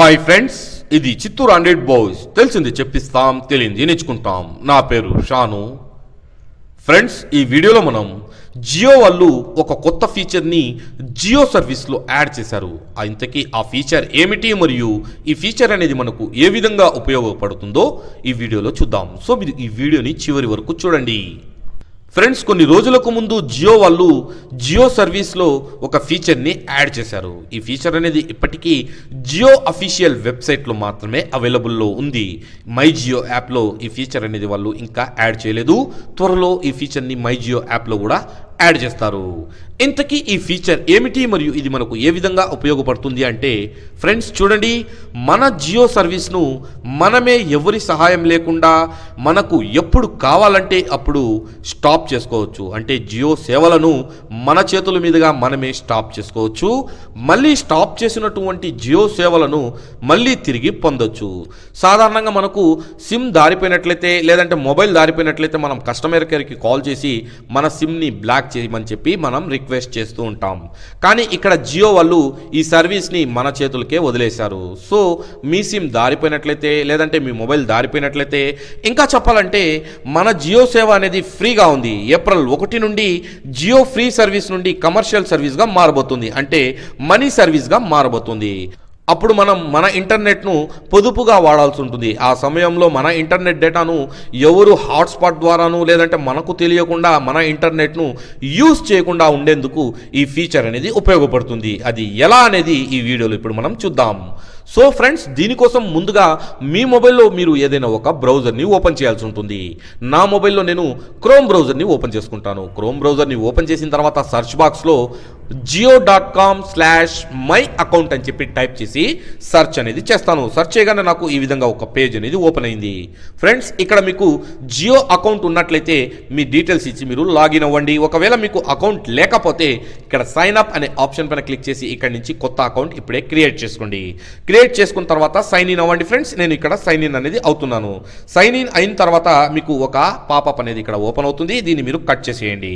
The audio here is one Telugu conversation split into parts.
హాయ్ ఫ్రెండ్స్ ఇది చిత్తూరు హండ్రెడ్ బాయ్స్. తెలిసింది చెప్పిస్తాం తెలియంది నేర్చుకుంటాం. నా పేరు షాను. ఫ్రెండ్స్ ఈ వీడియోలో మనం జియో వాళ్ళు ఒక కొత్త ఫీచర్ని జియో సర్వీస్లో యాడ్ చేశారు. ఆ ఇంతకీ ఆ ఫీచర్ ఏమిటి మరియు ఈ ఫీచర్ అనేది మనకు ఏ విధంగా ఉపయోగపడుతుందో ఈ వీడియోలో చూద్దాం. సో మీరు ఈ వీడియోని చివరి వరకు చూడండి. ఫ్రెండ్స్ కొన్ని రోజులకు ముందు జియో వాళ్ళు జియో సర్వీస్లో ఒక ఫీచర్ని యాడ్ చేశారు. ఈ ఫీచర్ అనేది ఇప్పటికీ జియో అఫీషియల్ వెబ్సైట్లో మాత్రమే అవైలబుల్లో ఉంది. మై జియో యాప్లో ఈ ఫీచర్ అనేది వాళ్ళు ఇంకా యాడ్ చేయలేదు. త్వరలో ఈ ఫీచర్ని మై జియో యాప్లో కూడా యాడ్ చేస్తారు. ఇంతకీ ఈ ఫీచర్ ఏమిటి మరియు ఇది మనకు ఏ విధంగా ఉపయోగపడుతుంది అంటే ఫ్రెండ్స్ చూడండి మన జియో సర్వీస్ను మనమే ఎవరి సహాయం లేకుండా మనకు ఎప్పుడు కావాలంటే అప్పుడు స్టాప్ చేసుకోవచ్చు. అంటే జియో సేవలను మన చేతుల మీదుగా మనమే స్టాప్ చేసుకోవచ్చు. మళ్ళీ స్టాప్ చేసినటువంటి జియో సేవలను మళ్ళీ తిరిగి పొందొచ్చు. సాధారణంగా మనకు సిమ్ దారిపోయినట్లయితే లేదంటే మొబైల్ దారిపోయినట్లయితే మనం కస్టమర్ కేర్కి కాల్ చేసి మన సిమ్ని బ్లాక్ చేయమని చెప్పి మనం రిక్వెస్ట్ చేస్తూ ఉంటాం. కానీ ఇక్కడ జియో వాళ్ళు ఈ సర్వీస్ని మన చేతులకే వదిలేశారు. సో మీ సిమ్ దారిపోయినట్లయితే లేదంటే మీ మొబైల్ దారిపోయినట్లయితే ఇంకా చెప్పాలంటే మన జియో సేవ అనేది ఫ్రీగా ఉంది. ఏప్రిల్ ఒకటి నుండి జియో ఫ్రీ సర్వీస్ నుండి కమర్షియల్ సర్వీస్గా మారబోతుంది. అంటే మనీ సర్వీస్గా మారబోతుంది. అప్పుడు మనం మన ఇంటర్నెట్ను పొదుపుగా వాడాల్సి ఉంటుంది. ఆ సమయంలో మన ఇంటర్నెట్ డేటాను ఎవరు హాట్స్పాట్ ద్వారాను లేదంటే మనకు తెలియకుండా మన ఇంటర్నెట్ను యూస్ చేయకుండా ఉండేందుకు ఈ ఫీచర్ అనేది ఉపయోగపడుతుంది. అది ఎలా అనేది ఈ వీడియోలో ఇప్పుడు మనం చూద్దాం. సో ఫ్రెండ్స్ దీనికోసం ముందుగా మీ మొబైల్లో మీరు ఏదైనా ఒక బ్రౌజర్ని ఓపెన్ చేయాల్సి ఉంటుంది. నా మొబైల్లో నేను క్రోమ్ బ్రౌజర్ని ఓపెన్ చేసుకుంటాను. క్రోమ్ బ్రౌజర్ని ఓపెన్ చేసిన తర్వాత సర్చ్ బాక్స్లో Jio dot com slash my account అని చెప్పి టైప్ చేసి సెర్చ్ అనేది చేస్తాను. సెర్చ్ చేయగానే నాకు ఈ విధంగా ఒక పేజ్ అనేది ఓపెన్ అయింది. ఫ్రెండ్స్ ఇక్కడ మీకు జియో అకౌంట్ ఉన్నట్లయితే మీ డీటెయిల్స్ ఇచ్చి మీరు లాగిన్ అవ్వండి. ఒకవేళ మీకు అకౌంట్ లేకపోతే ఇక్కడ సైన్ అప్ అనే ఆప్షన్ పైన క్లిక్ చేసి ఇక్కడ నుంచి కొత్త అకౌంట్ ఇప్పుడే క్రియేట్ చేసుకోండి. క్రియేట్ చేసుకున్న తర్వాత సైన్ ఇన్ అవ్వండి ఫ్రెండ్స్ నేను ఇక్కడ సైన్ ఇన్ అనేది అవుతున్నాను. సైన్ ఇన్ అయిన తర్వాత మీకు ఒక పాపప్ అనేది ఇక్కడ ఓపెన్ అవుతుంది. దీన్ని మీరు కట్ చేసేయండి.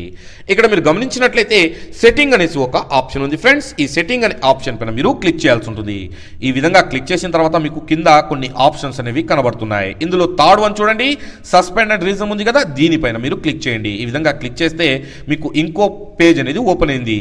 ఇక్కడ మీరు గమనించినట్లయితే సెట్టింగ్ అనేసి ఒక ఆప్షన్ ఉంది ఫ్రెండ్స్. ఈ సెట్టింగ్ అనే ఆప్షన్ పైన మీరు క్లిక్ చేయాల్సి ఉంటుంది. ఈ విధంగా క్లిక్ చేసిన తర్వాత మీకు కింద కొన్ని ఆప్షన్స్ అనేవి కనబడుతున్నాయి. ఇందులో థర్డ్ వన్ చూడండి. సస్పెండ్ అండ్ రీజన్ ఉంది కదా దీనిపైన మీరు క్లిక్ చేయండి. ఈ విధంగా క్లిక్ చేస్తే మీకు ఇంకో పేజ్ అనేది ఓపెన్ అయింది.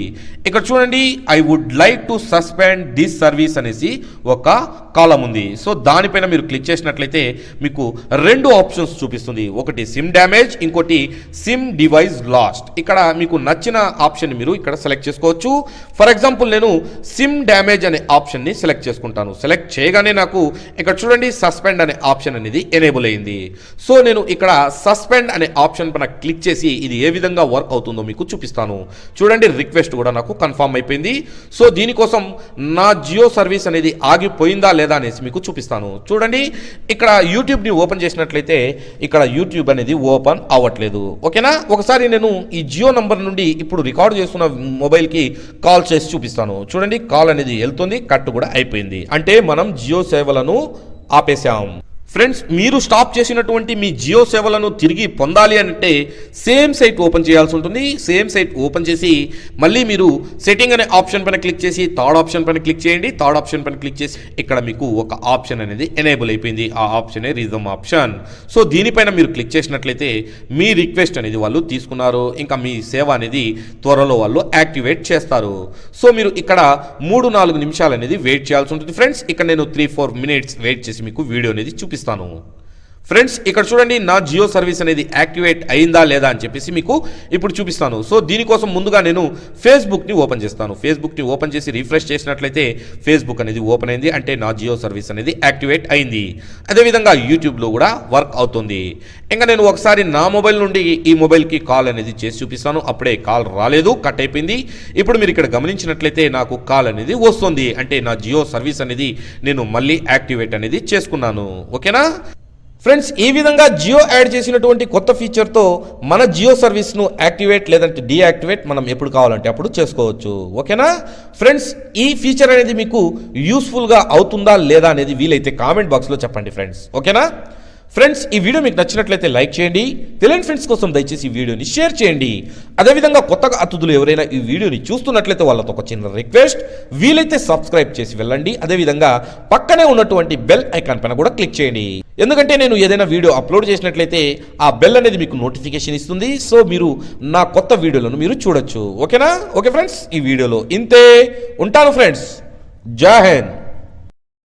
ఇక్కడ చూడండి I would like to suspend this service అనేసి ఒక కాలం ఉంది. సో దానిపైన మీరు క్లిక్ చేసినట్లయితే మీకు రెండు ఆప్షన్స్ చూపిస్తుంది. ఒకటి సిమ్ డ్యామేజ్ ఇంకోటి సిమ్ డివైస్ లాస్ట్. ఇక్కడ మీకు నచ్చిన ఆప్షన్ మీరు ఇక్కడ సెలెక్ట్ చేసుకోవచ్చు. ఫర్ ఎగ్జాంపుల్ నేను సిమ్ డ్యామేజ్ అనే ఆప్షన్ని సెలెక్ట్ చేసుకుంటాను. సెలెక్ట్ చేయగానే నాకు ఇక్కడ చూడండి సస్పెండ్ అనే ఆప్షన్ అనేది ఎనేబుల్ అయింది. సో నేను ఇక్కడ సస్పెండ్ అనే ఆప్షన్ పైన క్లిక్ చేసి ఇది ఏ విధంగా వర్క్ అవుతుందో మీకు చూపిస్తాను. చూడండి రిక్వెస్ట్ కూడా నాకు కన్ఫర్మ్ అయిపోయింది. సో దీనికోసం నా జియో సర్వీస్ అనేది పోయిందా లేదా అనేసి మీకు చూపిస్తాను. చూడండి ఇక్కడ యూట్యూబ్ని ఓపెన్ చేసినట్లయితే ఇక్కడ యూట్యూబ్ అనేది ఓపెన్ అవ్వట్లేదు. ఓకేనా? ఒకసారి నేను ఈ జియో నంబర్ నుండి ఇప్పుడు రికార్డ్ చేస్తున్న మొబైల్కి కాల్ చేసి చూపిస్తాను. చూడండి కాల్ అనేది వెళ్తుంది కట్ కూడా అయిపోయింది. అంటే మనం జియో సేవలను ఆపేశాం. ఫ్రెండ్స్ మీరు స్టాప్ చేసినటువంటి మీ జియో సేవలను తిరిగి పొందాలి అంటే సేమ్ సైట్ ఓపెన్ చేయాల్సి ఉంటుంది. సేమ్ సైట్ ఓపెన్ చేసి మళ్ళీ మీరు సెట్టింగ్ అనే ఆప్షన్ పైన క్లిక్ చేసి థర్డ్ ఆప్షన్ పైన క్లిక్ చేయండి. థర్డ్ ఆప్షన్ పైన క్లిక్ చేసి ఇక్కడ మీకు ఒక ఆప్షన్ అనేది ఎనేబుల్ అయిపోయింది. ఆ ఆప్షనే రిజమ్ ఆప్షన్ సో దీనిపైన మీరు క్లిక్ చేసినట్లయితే మీ రిక్వెస్ట్ అనేది వాళ్ళు తీసుకున్నారు. ఇంకా మీ సేవ అనేది త్వరలో వాళ్ళు యాక్టివేట్ చేస్తారు. సో మీరు ఇక్కడ మూడు నాలుగు నిమిషాలు అనేది వెయిట్ చేయాల్సి ఉంటుంది. ఫ్రెండ్స్ ఇక్కడ నేను త్రీ ఫోర్ మినిట్స్ వెయిట్ చేసి మీకు వీడియో అనేది చూపిస్తాను. está num ఫ్రెండ్స్ ఇక్కడ చూడండి నా జియో సర్వీస్ అనేది యాక్టివేట్ అయిందా లేదా అని చెప్పేసి మీకు ఇప్పుడు చూపిస్తాను. సో దీనికోసం ముందుగా నేను ఫేస్బుక్ని ఓపెన్ చేస్తాను. ఫేస్బుక్ని ఓపెన్ చేసి రిఫ్రెష్ చేసినట్లయితే ఫేస్బుక్ అనేది ఓపెన్ అయింది. అంటే నా జియో సర్వీస్ అనేది యాక్టివేట్ అయింది. అదేవిధంగా యూట్యూబ్లో కూడా వర్క్ అవుతుంది. ఇంకా నేను ఒకసారి నా మొబైల్ నుండి ఈ మొబైల్కి కాల్ అనేది చేసి చూపిస్తాను. అప్పుడే కాల్ రాలేదు కట్ అయిపోయింది. ఇప్పుడు మీరు ఇక్కడ గమనించినట్లయితే నాకు కాల్ అనేది వస్తుంది. అంటే నా జియో సర్వీస్ అనేది నేను మళ్ళీ యాక్టివేట్ అనేది చేసుకున్నాను. ఓకేనా? ఫ్రెండ్స్ ఈ విధంగా జియో యాడ్ చేసినటువంటి కొత్త ఫీచర్తో మన జియో సర్వీస్ను యాక్టివేట్ లేదంటే డీయాక్టివేట్ మనం ఎప్పుడు కావాలంటే అప్పుడు చేసుకోవచ్చు. ఓకేనా? ఫ్రెండ్స్ ఈ ఫీచర్ అనేది మీకు యూస్ఫుల్గా అవుతుందా లేదా అనేది వీలైతే కామెంట్ బాక్స్లో చెప్పండి ఫ్రెండ్స్ ఓకేనా? ఫ్రెండ్స్ ఈ వీడియో మీకు నచ్చినట్లయితే లైక్ చేయండి. తెలియని ఫ్రెండ్స్ కోసం దయచేసి ఈ వీడియోని షేర్ చేయండి. అదేవిధంగా కొత్తగా అతిథులు ఎవరైనా ఈ వీడియోని చూస్తున్నట్లయితే వాళ్ళతో ఒక చిన్న రిక్వెస్ట్ వీలైతే సబ్స్క్రైబ్ చేసి వెళ్ళండి. అదేవిధంగా పక్కనే ఉన్నటువంటి బెల్ ఐకాన్ పైన కూడా క్లిక్ చేయండి. ఎందుకంటే నేను ఏదైనా వీడియో అప్లోడ్ చేసినట్లయితే ఆ బెల్ అనేది మీకు నోటిఫికేషన్ ఇస్తుంది. సో మీరు నా కొత్త వీడియోలను మీరు చూడొచ్చు. ఓకేనా? ఓకే ఫ్రెండ్స్ ఈ వీడియోలో ఇంతే. ఉంటాను ఫ్రెండ్స్. జై